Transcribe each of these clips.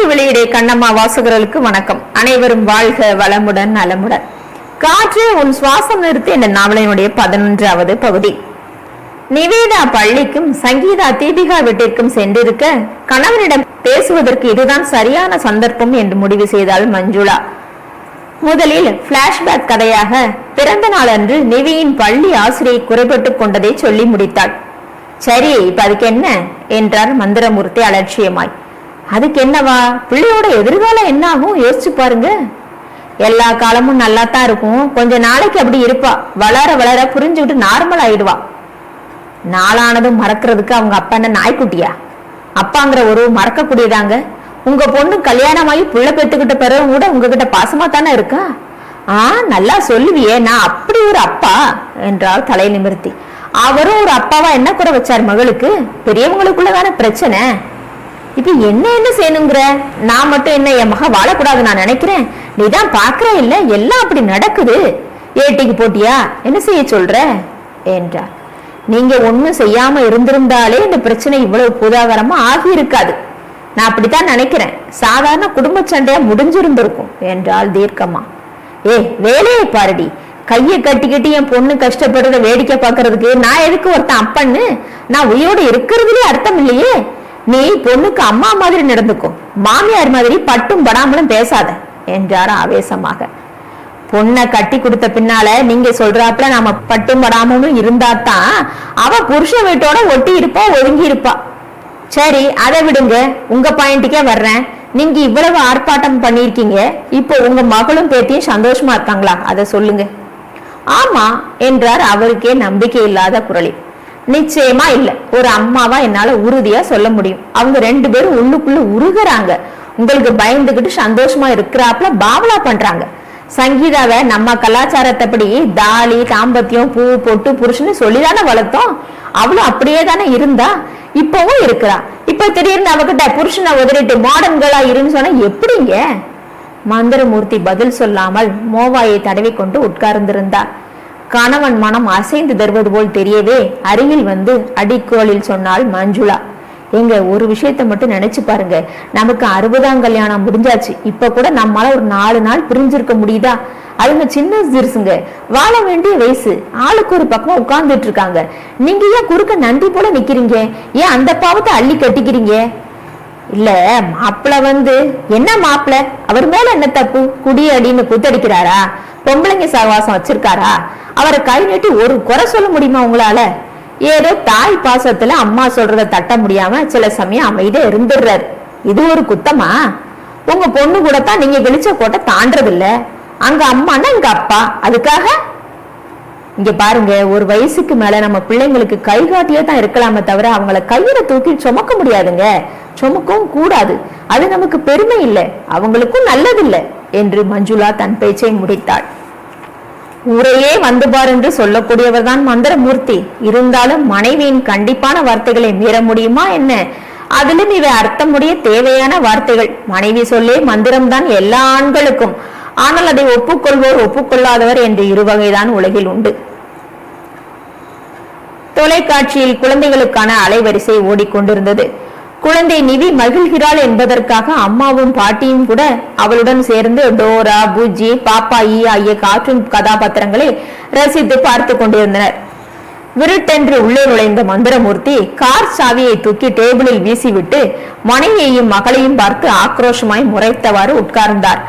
காற்று வெளியிடே கண்ணம்மா வாசகர்களுக்கு வணக்கம். அனைவரும் வாழ்க வளமுடன் நலமுடன். காற்று உன் சுவாசம் நிறுத்தி இந்த நாவலினுடைய பதினொன்றாவது பகுதி. நிவேதா பள்ளிக்கும் சங்கீதா தீபிகா வீட்டிற்கும் சென்றிருக்க கணவனிடம் பேசுவதற்கு இதுதான் சரியான சந்தர்ப்பம் என்று முடிவு செய்தாள் மஞ்சுளா. முதலில் பிளாஷ்பேக் கதையாக பிறந்த நாளன்று நிவியின் பள்ளி ஆசிரியை குறைபட்டுக் கொண்டதை சொல்லி முடித்தாள். சரி இப்ப அதுக்கு என்ன? என்றார் மந்திரமூர்த்தி அலட்சியமாய். அதுக்கு என்னவா பிள்ளையோட எதிர்காலம் என்ன ஆகும் யோசிச்சு பாருங்க. எல்லா காலமும் நல்லா தான் இருக்கும். கொஞ்ச நாளைக்கு அப்படி இருப்பா. வளர வளர புரிஞ்சுக்கிட்டு நார்மல் ஆயிடுவா. நாளானதும் மறக்கிறதுக்கு அவங்க அப்பா என்ன நாய்க்குட்டியா? அப்பாங்கிற ஒரு மறக்கக்கூடியதாங்க. உங்க பொண்ணு கல்யாணமாகி புள்ள பெற்றுக்கிட்ட பிறகு கூட உங்ககிட்ட பாசமா தானே இருக்கா? ஆ நல்லா சொல்லுவியே. நான் அப்படி ஒரு அப்பா என்றால் தலை நிமிர்த்தி அவரும் ஒரு அப்பாவா என்ன குறை வச்சார் மகளுக்கு? பெரியவங்களுக்குள்ள தானே பிரச்சனை. இப்போ என்ன என்ன செய்யணுங்கிற? நான் மட்டும் என்ன என் மக வாழக்கூடாது நான் நினைக்கிறேன். நீ தான் பார்க்குற இல்லை? எல்லாம் அப்படி நடக்குது. ஏட்டிக்கு போட்டியா? என்ன செய்ய சொல்ற? என்றார் நீங்க ஒன்றும் செய்யாம இருந்திருந்தாலே இந்த பிரச்சனை இவ்வளவு பூதாகரமா ஆகி இருக்காது நான் அப்படித்தான் நினைக்கிறேன். சாதாரண குடும்ப சண்டையா முடிஞ்சிருந்திருக்கும் என்றால் தீர்க்கமா. ஏ வேலையை பாருடி. கையை கட்டிக்கிட்டு என் பொண்ணு கஷ்டப்படுறத வேடிக்கை பார்க்கறதுக்கு நான் எதுக்கு ஒருத்தன் அப்பன்னு? நான் உயிரோடு இருக்கிறதுலே அர்த்தம் இல்லையே. நீ பொண்ணுக்கு அம்மா மாதிரி நடந்துக்கும் மாமியார் மாதிரி பட்டும் படாமலும் பேசாத என்றார் ஆவேசமாக. பொண்ணை கட்டி கொடுத்த பின்னால நீங்க சொல்றாப்புல நாம பட்டும் படாமலும் இருந்தா தான் அவ புருஷ வீட்டோட ஒட்டி இருப்பா ஒதுங்கி இருப்பா சரி அதை விடுங்க. உங்க பாயிண்ட்டுக்கே வர்றேன். நீங்க இவ்வளவு ஆர்ப்பாட்டம் பண்ணிருக்கீங்க இப்போ உங்க மகளும் பேத்தியும் சந்தோஷமா இருக்காங்களா? அதை சொல்லுங்க. ஆமா என்றார் அவருக்கே நம்பிக்கை இல்லாத குரலில். நிச்சயமா இல்ல. ஒரு அம்மாவா என்னால உறுதியா சொல்ல முடியும். அவங்க ரெண்டு பேரும் உள்ளுக்குள்ள உருகுறாங்க. உங்களுக்கு பயந்துகிட்டு சந்தோஷமா இருக்கிறாப்புல பாவலா பண்றாங்க. சங்கீதாவை நம்ம கலாச்சாரத்தைப்படி தாலி தாம்பத்தியம் பூ பொட்டு புருஷன்னு சொல்லிதானே வளர்த்தோம்? அவளும் அப்படியே தானே இருந்தா? இப்பவும் இருக்கிறா. இப்ப திடீர்னு அவகிட்ட புருஷனை உதறிட்டு மாடன்களா இருன்னு சொன்னா எப்படிங்க? மந்திரமூர்த்தி பதில் சொல்லாமல் மோவாயை தடவி கொண்டு உட்கார்ந்திருந்தார் கணவன் மனம் அசைந்து தருவது போல் தெரியவே அருகில் வந்து அடிக்கோளில் சொன்னாள் மஞ்சுளா. எங்க ஒரு விஷயத்த மட்டும் நினைச்சு பாருங்க. நமக்கு அறுபதாம் கல்யாணம் முடிஞ்சாச்சு. இப்ப கூட நம்மளால ஒரு நாலு நாள் பிரிஞ்சிருக்க முடியுதா? அதுங்க சின்ன சிறுசுங்க. வாழ வேண்டிய வயசு. ஆளுக்கு ஒரு பக்கமா உட்கார்ந்துட்டு இருக்காங்க. நீங்க ஏன் குறுக்க நன்றி போல நிக்கிறீங்க? ஏன் அந்த பாவத்தை அள்ளி கட்டிக்கிறீங்க? இல்ல மாப்பிள வந்து என்ன மாப்பிள? அவர் மேல என்ன தப்பு? குடி அடின்னு குத்தடிக்கிறாரா? பொம்பளைங்க சகவாசம் வச்சிருக்காரா? அவரை கை நீட்டி ஒரு குறை சொல்ல முடியுமா உங்களால? ஏதோ தாய் பாசத்துல அம்மா சொல்றத தட்ட முடியாம சில சமயம் அமைதியா இருந்துடுறாரு. இது ஒரு குத்தமா? உங்க பொண்ணு கூட தான் நீங்க வெளிச்ச கோட்டை தாண்டறது இல்ல அங்க அம்மான்னா இங்க அப்பா. அதுக்காக? இங்க பாருங்க ஒரு வயசுக்கு மேல நம்ம பிள்ளைங்களுக்கு கை காட்டியே தான் இருக்கலாமே தவிர அவங்கள கையில தூக்கி சுமக்க முடியாதுங்க. சுமக்கவும் கூடாது. அது நமக்கு பெருமை இல்லை. அவங்களுக்கும் நல்லதில்லை. என்று மஞ்சுளா தன் பேச்சை முடித்தாள். ஊரையே வந்து பார் என்று சொல்லக்கூடியவர் தான் மந்திரமூர்த்தி. இருந்தாலும் மனைவியின் கண்டிப்பான வார்த்தைகளை மீற முடியுமா என்ன? அதிலும் இவை அர்த்தமுடைய தேவையான வார்த்தைகள். மனைவி சொல்லே மந்திரம்தான் எல்லா ஆண்களுக்கும். ஆனால் அதை ஒப்புக்கொள்வோர் ஒப்புக்கொள்ளாதவர் என்று இருவகைதான் உலகில் உண்டு. தொலைக்காட்சியில் குழந்தைகளுக்கான அலைவரிசை ஓடிக்கொண்டிருந்தது. குழந்தை நிவி மகிழ்கிறாள் என்பதற்காக அம்மாவும் பாட்டியும் கூட அவளுடன் சேர்ந்து டோரா புஜ்ஜி பாப்பாயி ஆகிய கார்ட்டூன் கதாபாத்திரங்களை ரசித்து பார்த்து கொண்டிருந்தனர். விருட்டென்று உள்ளே நுழைந்த மந்திரமூர்த்தி கார் சாவியை தூக்கி டேபிளில் வீசிவிட்டு மனைவியையும் மகளையும் பார்த்து ஆக்ரோஷமாய் முறைத்தவாறு உட்கார்ந்தார்.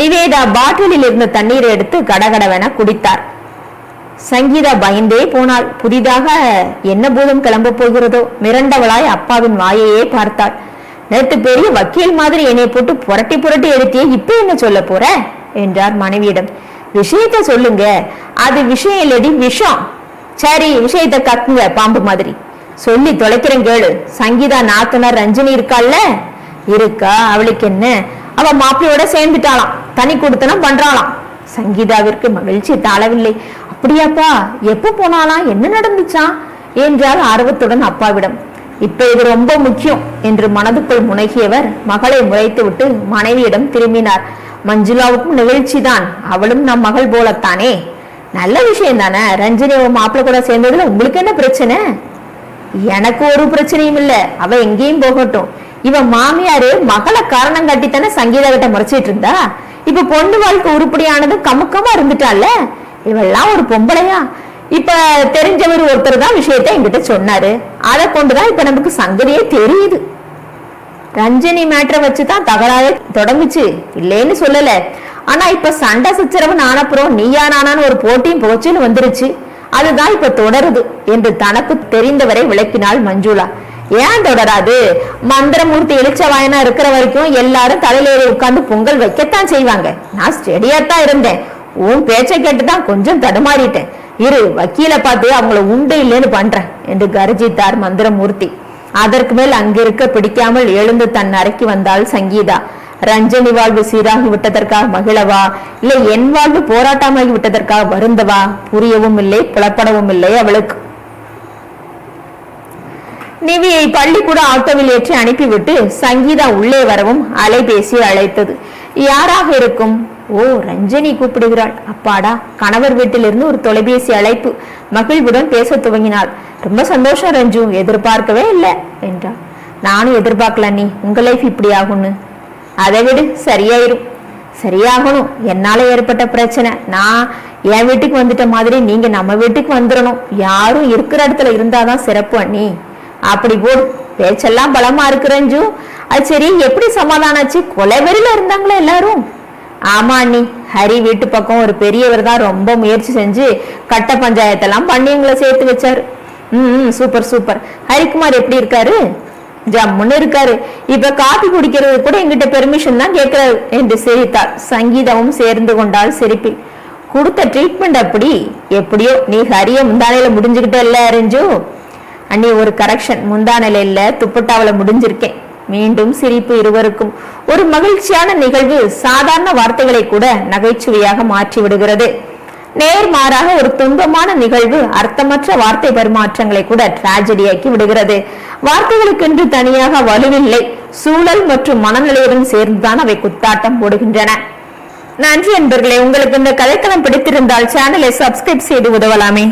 நிவேதா பாட்டிலில் இருந்த தண்ணீரை எடுத்து கடகடவென குடித்தார். சங்கீதா பயந்தே போனாள். புதிதாக என்ன பூதம் கிளம்ப போகிறதோ? மிரண்டவளாய் அப்பாவின் வாயையே பார்த்தாள். நேற்று பெரிய வக்கீல் மாதிரி என்னை போட்டு புரட்டி புரட்டி எடுத்தியே இப்ப என்ன சொல்ல போற? என்றார் மனைவியிடம். விஷயத்த சொல்லுங்க. அது விஷயம் இல்லடி விஷம். சரி விஷயத்த கக்குங்க பாம்பு மாதிரி. சொல்லி தொலைக்கிறேன் கேளு. சங்கீதா நாத்தனார் ரஞ்சினி இருக்காள்ல? இருக்கா? அவளுக்கு என்ன? அவ மாப்பிளையோட சேர்ந்துட்டாளாம். தனி கொடுத்தனம் பண்றாளாம். சங்கீதாவிற்கு மகிழ்ச்சி தாழவில்லை. அப்படியாப்பா? எப்போ போனாலாம்? என்ன நடந்துச்சான் என்றார் ஆர்வத்துடன் அப்பாவிடம். இப்ப இது ரொம்ப முக்கியம் என்று மனதுக்குள் முனகியவர் மகளை முறைத்துவிட்டு மனைவியிடம் திரும்பினார். மஞ்சுளாவுக்கும் நிகழ்ச்சி தான் அவளும் நம் மகள் போலத்தானே. நல்ல விஷயம் தானே? ரஞ்சனி உன் மாப்பிள்ளை கூட சேர்ந்ததுல உங்களுக்கு என்ன பிரச்சனை? எனக்கு ஒரு பிரச்சனையும் இல்ல. அவ எங்கேயும் போகட்டும். இவன் மாமியாரு மகளை காரணம் காட்டித்தானே சங்கீதா கிட்ட முறைச்சிட்டு இருந்தா? இப்ப பொண்ணு வாழ்க்கை உருப்படியானது கமுக்கமா இருந்துட்டால இவெல்லாம் ஒரு பொம்பளையா? இப்ப தெரிஞ்சவர் ஒருத்தர் தான் விஷயத்தை என்கிட்ட சொன்னாரு. அதை கொண்டுதான் இப்ப நமக்கு சங்கதியே தெரியுது. ரஞ்சனி மேட்டரை வச்சுதான் தகராறு தொடங்குச்சு. இல்லேன்னு சொல்லல. ஆனா இப்ப சண்டை சச்சரவு நானப்புறம் நீயா நானான்னு ஒரு போட்டியும் போச்சுன்னு வந்துருச்சு. அதுதான் இப்ப தொடருது என்று தனக்கு தெரிந்தவரை விளக்கினாள் மஞ்சுளா. ஏன் தொடராது? மந்திரமூர்த்தி இளிச்சவாயனா இருக்கிற வரைக்கும் எல்லாரும் தலையில உட்கார்ந்து பொங்கல் வைக்கத்தான் செய்வாங்க. நான் ஸ்டெடியா தான் இருந்தேன். உன் பேச்சை கேட்டுதான் கொஞ்சம் தடுமாறிட்டேன். இரு வக்கீல பார்த்து அவங்கள உண்டு இல்லைன்னு பண்றேன் என்று கர்ஜித்தார் மந்திரமூர்த்தி. அதற்கு மேல் அங்கிருக்க பிடிக்காமல் எழுந்து தன் அறைக்கு வந்தாள் சங்கீதா. ரஞ்சனி வாழ்வு சீராகி விட்டதற்காக மகிழவா? இல்லை என் வாழ்வு போராட்டமாகி விட்டதற்காக வருந்தவா? புரியவும் இல்லை புலப்படவும் இல்லை அவளுக்கு. நிவியை பள்ளிக்கூட ஆட்டோவில் ஏற்றி அனுப்பிவிட்டு சங்கீதா உள்ளே வரவும் அலைபேசி அழைத்தது. யாராக இருக்கும்? ஓ ரஞ்சனி கூப்பிடுகிறாள். அப்பாடா கணவர் வீட்டிலிருந்து ஒரு தொலைபேசி அழைப்பு. மகிழ்வுடன் பேச துவங்கினாள். ரொம்ப சந்தோஷம் ரஞ்சு. எதிர்பார்க்கவே இல்லை என்றாள். நானும் எதிர்பார்க்கல நீ. உங்க லைஃப் இப்படி ஆகும்னு. அதை விடு சரியாயிரும். சரியாகணும். என்னால ஏற்பட்ட பிரச்சனை. நான் என் வீட்டுக்கு வந்துட்ட மாதிரி நீங்க நம்ம வீட்டுக்கு வந்துடணும். யாரும் இருக்கிற இடத்துல இருந்தாதான் சிறப்பு அண்ணி. அப்படி போடு. பேச்செல்லாம் பலமா இருக்கிறஞ்சு அது சரி எப்படி சமாதானாச்சு? கொலைவெறியில இருந்தாங்களா எல்லாரும்? ஆமா அண்ணி. ஹரி வீட்டு பக்கம் ஒரு பெரியவர் தான் ரொம்ப முயற்சி செஞ்சு கட்ட பஞ்சாயத்தெல்லாம் பண்ணி எங்களை சேர்த்து வச்சாரு. ம் சூப்பர் சூப்பர். ஹரிக்குமார் எப்படி இருக்காரு? ஜம்முன்னு இருக்காரு. இப்ப காபி குடிக்கிறது கூட எங்கிட்ட பெர்மிஷன் தான் கேட்கிறாரு என்று சிரித்தார். சங்கீதமும் சேர்ந்து கொண்டால் சிரிப்பில் கொடுத்த ட்ரீட்மெண்ட் அப்படி? எப்படியோ? நீ ஹரிய முந்தானையில முடிஞ்சுக்கிட்ட இல்ல அறிஞ்சு அண்ணி ஒரு கரெக்ஷன் முந்தானையில இல்ல துப்பட்டாவில முடிஞ்சிருக்கேன். மீண்டும் சிரிப்பு இருவருக்கும். ஒரு மகிழ்ச்சியான நிகழ்வு சாதாரண வார்த்தைகளை கூட நகைச்சுவையாக மாற்றி விடுகிறது நேர்மாறாக ஒரு துன்பமான நிகழ்வு அர்த்தமற்ற வார்த்தை பரிமாற்றங்களை கூட டிராஜடியாக்கி விடுகிறது. வார்த்தைகளுக்கென்று தனியாக வலுவில்லை. சூழல் மற்றும் மனநிலையுடன் சேர்ந்துதான் அவை குத்தாட்டம் போடுகின்றன. நன்றி என்பர்களே உங்களுக்கு இந்த கதைக்களம் பிடித்திருந்தால் சேனலை சப்ஸ்கிரைப் செய்து உதவலாமே.